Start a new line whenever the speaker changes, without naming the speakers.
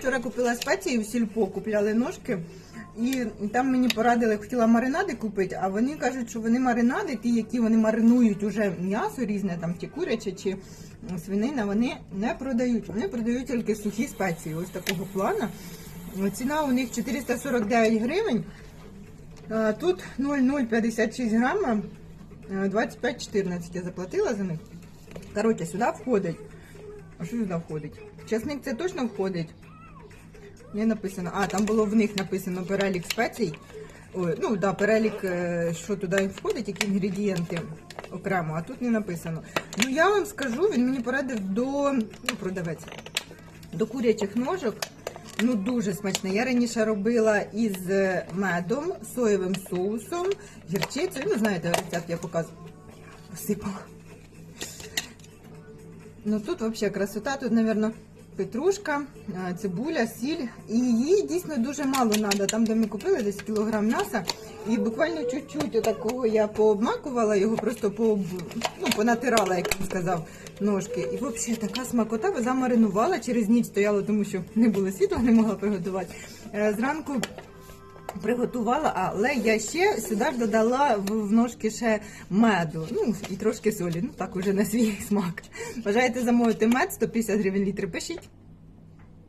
Вчора купила спеції в сільпо, купляли ножки. І там мені порадили, хотіла маринади купити, а вони кажуть, що вони маринади, ті, які вони маринують уже м'ясо різне, там чи куряче, чи свинина, вони не продають. Вони продають тільки сухі спеції, ось такого плану. Ціна у них 449 гривень. Тут 0,056 грама, е, 25,14 я заплатила за них. Коротше, сюди входить. А що сюди входить? Часник це точно входить. Не написано. А, там було в них написано перелік спецій. Ой, ну да, перелік, е, що туди входить, які інгредієнти окремо, а тут не написано. Ну я вам скажу, він мені порадив до ну, продавець, до курячих ножок. Ну дуже смачне. Я раніше робила із е, медом, соєвим соусом, гірчицею. Ну, знаєте, рецепт я показую. Посипала. Ну тут взагалі красота, тут, мабуть, петрушка, е, цибуля, сіль. І її дійсно дуже мало треба. Там, де ми купили, десь кілограм м'яса. І буквально чуть-чуть такого я пообмакувала, його просто по, ну, понатирала, як він сказав, ножки. І взагалі така смакота замаринувала через ніч стояла, тому що не було світла, не могла приготувати. Е, Зранку приготувала, але я ще сюди ж додала в, ножки ще меду. Ну і трошки солі. Ну так уже на свій смак. Бажаєте замовити мед 150 гривень літр, пишіть.